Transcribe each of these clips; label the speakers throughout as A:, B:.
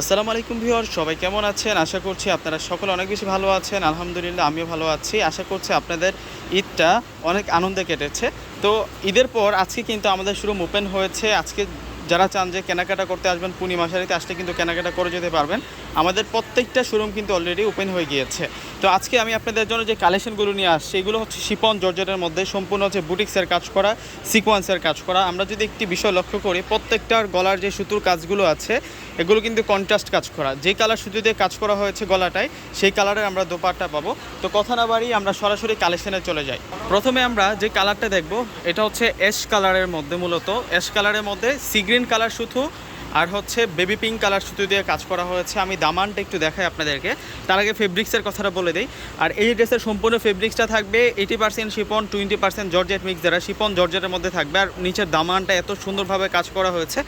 A: আসসালামু আলাইকুম ভিউয়ার, সবাই কেমন আছেন? আশা করছি আপনারা সকলে অনেক বেশি ভালো আছেন। আলহামদুলিল্লাহ, আমিও ভালো আছি। আশা করছি আপনাদের ঈদটা অনেক আনন্দে কেটেছে। তো ঈদের পর আজকে কিন্তু আমাদের শুরু ওপেন হয়েছে। আজকে যারা চান যে কেনাকাটা করতে আসবেন পূর্ণিমাশারিতে আসলে কিন্তু কেনাকাটা করে যেতে পারবেন। আমাদের প্রত্যেকটা শোরুম কিন্তু অলরেডি ওপেন হয়ে গিয়েছে। তো আজকে আমি আপনাদের জন্য যে কালেকশনগুলো নিয়ে আসছি এগুলো হচ্ছে শিপন, জর্জেটের মধ্যে সম্পূর্ণ হচ্ছে বুটিক্সের কাজ করা সিকোয়েন্সের কাজ করা। আমরা যদি একটি বিষয় লক্ষ্য করি, প্রত্যেকটার গলার যে সুতোর কাজগুলো আছে, এগুলো কিন্তু কন্ট্রাস্ট কাজ করা। যে কালার সুতো দিয়ে কাজ করা হয়েছে গলাটায়, সেই কালারের আমরা দোপাট্টা পাবো। তো কথা না বাড়িয়ে আমরা সরাসরি কালেকশনে চলে যাই। প্রথমে আমরা যে কালারটা দেখব, এটা হচ্ছে অ্যাশ কালারের মধ্যে মূলত। অ্যাশ কালারের মধ্যে সি গ্রিন কালার সুতো আর হচ্ছে বেবি পিঙ্ক কালার সুতো দিয়ে কাজ করা হয়েছে। আমি দামানটা একটু দেখাই আপনাদেরকে। তার আগে ফেব্রিক্সের কথাটা বলে দিই। আর এই ড্রেসের সম্পূর্ণ ফেব্রিক্সটা থাকবে eighty percent chiffon twenty percent georgette mix যারা শিপন জর্জেটের মধ্যে থাকবে। আর নিচের দামানটা এত সুন্দরভাবে কাজ করা হয়েছে।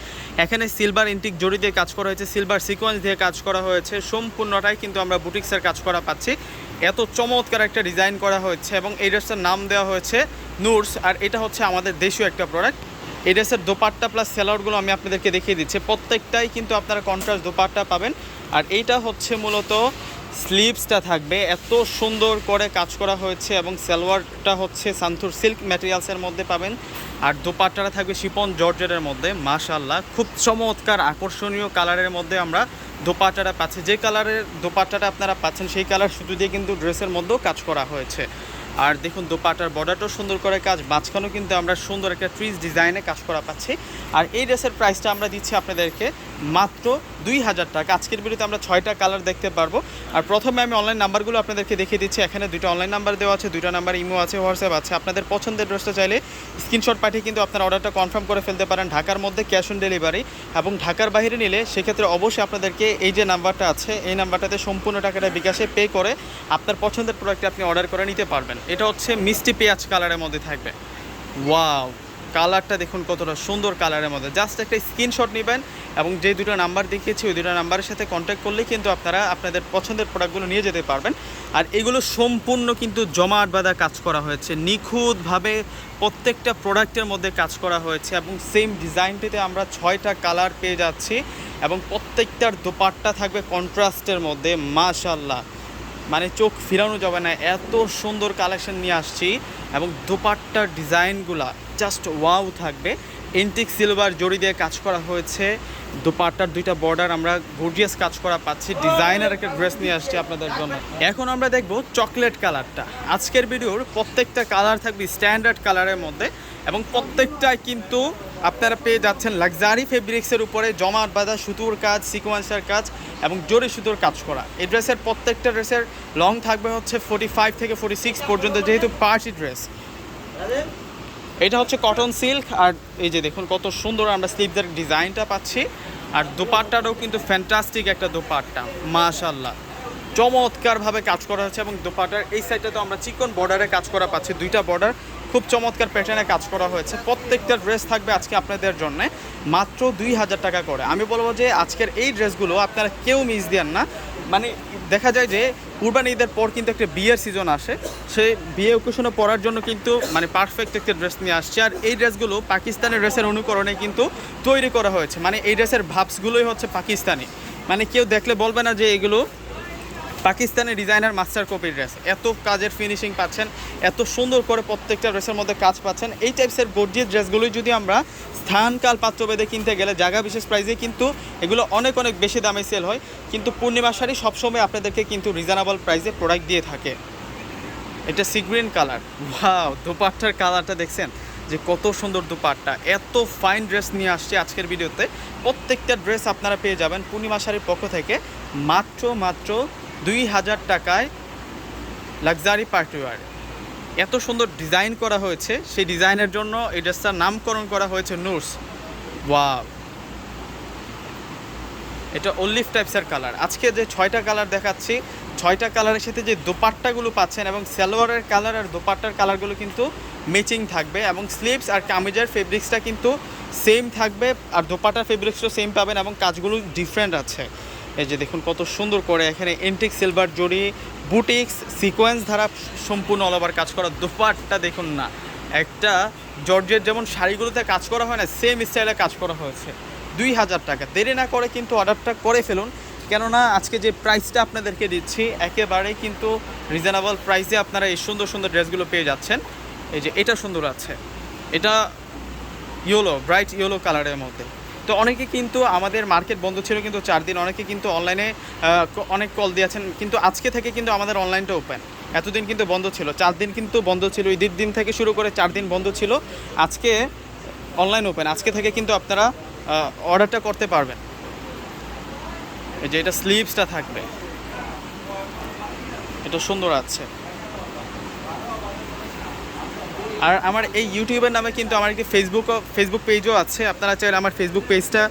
A: এখানে সিলভার ইন্টিক জড়ি দিয়ে কাজ করা হয়েছে সিলভার সিকোয়েন্স দিয়ে কাজ করা হয়েছে। সম্পূর্ণটাই কিন্তু আমরা বুটিক্সের কাজ করা পাচ্ছি। এত চমৎকার একটা ডিজাইন করা হয়েছে এবং এই ড্রেসটার নাম দেওয়া হয়েছে নুরস। আর এটা হচ্ছে আমাদের দেশীয় একটা প্রোডাক্ট এই ড্রেসের দোপাট্টা প্লাস স্যালাডগুলো আমি আপনাদেরকে দেখিয়ে দিচ্ছি। প্রত্যেকটাই কিন্তু আপনারা কন্ট্রাস্ট দোপাট্টা পাবেন। আর এইটা হচ্ছে মূলত স্লিভসটা থাকবে। এত সুন্দর করে কাজ করা হয়েছে এবং সালোয়ারটা হচ্ছে সান্থুর সিল্ক ম্যাটেরিয়ালসের মধ্যে পাবেন। আর দোপাট্টাটা থাকবে শিপন জর্জেটের মধ্যে। মাশাল্লাহ খুব চমৎকার আকর্ষণীয় কালারের মধ্যে আমরা দোপাট্টাটা পাচ্ছি। যে কালারের দোপাট্টাটা আপনারা পাচ্ছেন, সেই কালার শুধু দিয়ে কিন্তু ড্রেসের মধ্যেও কাজ করা হয়েছে। আর দেখুন দোপাটার বর্ডারটাও সুন্দর করে কাজ, মাঝখানেও কিন্তু আমরা সুন্দর একটা ট্রিজ ডিজাইনে কাজ করা পাচ্ছি। আর এই ড্রেসের প্রাইসটা আমরা দিচ্ছি আপনাদেরকে মাত্র দুই হাজার টাকা। আজকের ভিডিওতে আমরা ছয়টা কালার দেখতে পারব। আর প্রথমে আমি অনলাইন নাম্বারগুলো আপনাদেরকে দেখিয়ে দিচ্ছি। এখানে দুটো অনলাইন নাম্বার দেওয়া আছে দুটো নাম্বার ইমো আছে হোয়াটসঅ্যাপ আছে। আপনাদের পছন্দের ড্রেসটা চাইলে স্ক্রিনশট পাঠিয়ে কিন্তু আপনার অর্ডারটা কনফার্ম করে ফেলতে পারেন ঢাকার মধ্যে ক্যাশ অন ডেলিভারি এবং ঢাকার বাইরে নিলে সেক্ষেত্রে অবশ্যই আপনাদেরকে এই যে নাম্বারটা আছে, এই নাম্বারটাতে সম্পূর্ণ টাকাটা বিকাশে পে করে আপনার পছন্দের প্রোডাক্টটি আপনি অর্ডার করে নিতে পারবেন। এটা হচ্ছে মিষ্টি পেঁয়াজ কালারের মধ্যে থাকবে। ওয়াও কালারটা দেখুন কতটা সুন্দর কালারের মধ্যে। জাস্ট একটা স্ক্রিনশট নেবেন এবং যে দুটো নাম্বার দেখিয়েছি, ওই দুটো নাম্বারের সাথে কন্ট্যাক্ট করলেই কিন্তু আপনারা আপনাদের পছন্দের প্রোডাক্টগুলো নিয়ে যেতে পারবেন। আর এগুলো সম্পূর্ণ কিন্তু জমাট বাঁধা কাজ করা হয়েছে। নিখুঁতভাবে প্রত্যেকটা প্রোডাক্টের মধ্যে কাজ করা হয়েছে এবং সেম ডিজাইনটিতে আমরা ছয়টা কালার পেয়ে যাচ্ছি এবং প্রত্যেকটার দোপাট্টা থাকবে কন্ট্রাস্টের মধ্যে মাশাল্লাহ মানে চোখ ফিরানো যাবে না, এত সুন্দর কালেকশন নিয়ে আসছি এবং দোপাট্টার ডিজাইনগুলা জাস্ট ওয়াও থাকবে। এন্টিক সিলভার জড়ি দিয়ে কাজ করা হয়েছে। দোপাট্টার দুইটা বর্ডার আমরা গর্জিয়াস কাজ করা পাচ্ছি। ডিজাইনার একটা ড্রেস নিয়ে আসছি আপনাদের জন্য। এখন আমরা দেখব চকলেট কালারটা আজকের ভিডিওর প্রত্যেকটা কালার থাকবে স্ট্যান্ডার্ড কালারের মধ্যে এবং প্রত্যেকটাই কিন্তু আপনারা পেয়ে যাচ্ছেন লাক্সারি ফেব্রিক্সের উপরে জমাট বাঁধা সুতোর কাজ সিকোয়েন্সের কাজ এবং জরি সুতোর কাজ করা। এই ড্রেসের প্রত্যেকটা ড্রেসের লং থাকবে হচ্ছে ফোর্টি ফাইভ থেকে ফোর্টি সিক্স পর্যন্ত যেহেতু পার্টি ড্রেস এটা হচ্ছে কটন সিল্ক আর এই যে দেখুন কত সুন্দর আমরা স্লিভদের ডিজাইনটা পাচ্ছি। আর দোপাট্টাটাও কিন্তু ফ্যান্টাস্টিক একটা দোপাট্টা মাশাল্লাহ চমৎকারভাবে কাজ করা হয়েছে এবং দোপাট্টার এই সাইডটা তো আমরা চিকন বর্ডারে কাজ করা পাচ্ছি, দুইটা বর্ডার খুব চমৎকার প্যাটার্নে কাজ করা হয়েছে। প্রত্যেকটা ড্রেস থাকবে আজকে আপনাদের জন্য, মাত্র দুই হাজার টাকা করে। আমি বলব যে আজকের এই ড্রেসগুলো আপনারা কেউ মিস দেন না। মানে দেখা যায় যে কুরবানি ঈদের পর কিন্তু একটা বিয়ের সিজন আসে। সে বিয়ে ওকেশনে পরার জন্য কিন্তু মানে পারফেক্ট একটা ড্রেস নিয়ে আসছে। আর এই ড্রেসগুলো পাকিস্তানের ড্রেসের অনুকরণে কিন্তু তৈরি করা হয়েছে। মানে এই ড্রেসের ভাবসগুলোই হচ্ছে পাকিস্তানি। মানে কেউ দেখলে বলবে না যে এগুলো পাকিস্তানের ডিজাইনার মাস্টার কপি ড্রেস এত কাজের ফিনিশিং পাচ্ছেন, এত সুন্দর করে প্রত্যেকটা ড্রেসের মধ্যে কাজ পাচ্ছেন। এই টাইপসের গর্জিয়াস ড্রেসগুলোই যদি আমরা স্থানকাল পাত্রভেদে কিনতে গেলে জায়গা বিশেষ প্রাইসে কিন্তু এগুলো অনেক অনেক বেশি দামে সেল হয়। কিন্তু পূর্ণিমা শাড়ি সবসময় আপনাদেরকে কিন্তু রিজনেবল প্রাইসে প্রোডাক্ট দিয়ে থাকে। এটা সিগ্রিন কালার ওয়াও দুপাট্টার কালারটা দেখছেন? যে কত সুন্দর দুপাট্টা। এত ফাইন ড্রেস নিয়ে আসছে আজকের ভিডিওতে প্রত্যেকটা ড্রেস আপনারা পেয়ে যাবেন পূর্ণিমা শাড়ির পক্ষ থেকে মাত্র মাত্র দুই হাজার টাকায় লাক্সারি পার্টিওয়ার। এত সুন্দর ডিজাইন করা হয়েছে। সেই ডিজাইনের জন্য এই ড্রেসটার নামকরণ করা হয়েছে নুরস। ওয়াও। এটা অলিভ টাইপসের কালার। আজকে যে ছয়টা কালার দেখাচ্ছি, ছয়টা কালারের সাথে যে দোপাট্টাগুলো পাচ্ছেন এবং সালোয়ারের কালার আর দোপাট্টার কালারগুলো কিন্তু ম্যাচিং থাকবে এবং স্লিভস আর কামিজের ফেব্রিক্সটা কিন্তু সেম থাকবে আর দোপাট্টার ফেব্রিক্সও সেম পাবেন এবং কাজগুলো ডিফারেন্ট আছে। এই যে দেখুন কত সুন্দর করে এখানে এন্টিক সিলভার জড়ি বুটিক্স সিকোয়েন্স ধারা সম্পূর্ণ অল ওভার কাজ করা। দুপাটটা দেখুন না, একটা জর্জের যেমন শাড়িগুলোতে কাজ করা হয় না সেম স্টাইলে কাজ করা হয়েছে। দুই হাজার টাকা। দেরি না করে কিন্তু অর্ডারটা করে ফেলুন। কেননা আজকে যে প্রাইসটা আপনাদেরকে দিচ্ছি, একেবারেই কিন্তু রিজনেবল প্রাইসে আপনারা এই সুন্দর সুন্দর ড্রেসগুলো পেয়ে যাচ্ছেন। এই যে এটা সুন্দর আছে। এটা ইয়েলো ব্রাইট ইয়েলো কালারের মধ্যে। তো অনেকে কিন্তু আমাদের মার্কেট বন্ধ ছিল কিন্তু চার দিন। অনেকে কিন্তু অনলাইনে অনেক কল দিয়েছেন। কিন্তু আজকে থেকে কিন্তু আমাদের অনলাইনটা ওপেন এতদিন কিন্তু বন্ধ ছিল। চার দিন কিন্তু বন্ধ ছিল। ঈদের দিন থেকে শুরু করে চার দিন বন্ধ ছিল। আজকে অনলাইন ওপেন আজকে থেকে কিন্তু আপনারা অর্ডারটা করতে পারবেন। এই যে এটা স্লিভসটা থাকবে। এটা সুন্দর আছে। আর আমার এই ইউটিউবের নামে কিন্তু আমার একটি ফেসবুকও ফেসবুক পেজও আছে। আপনারা চাইলে আমার ফেসবুক পেজটা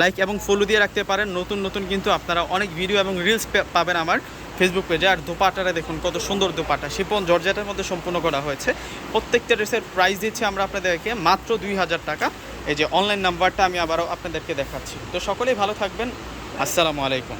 A: লাইক এবং ফলো দিয়ে রাখতে পারেন। নতুন নতুন কিন্তু আপনারা অনেক ভিডিও এবং রিলস পাবেন আমার ফেসবুক পেজে আর দোপাটাটা দেখুন, কত সুন্দর দোপাটা শিপন জর্জাটার মধ্যে সম্পূর্ণ করা হয়েছে। প্রত্যেকটা ড্রেসের প্রাইস দিচ্ছি আমরা আপনাদেরকে মাত্র দুই হাজার টাকা। এই যে অনলাইন নাম্বারটা আমি আবারও আপনাদেরকে দেখাচ্ছি। তো সকলেই ভালো থাকবেন। আসসালামু আলাইকুম।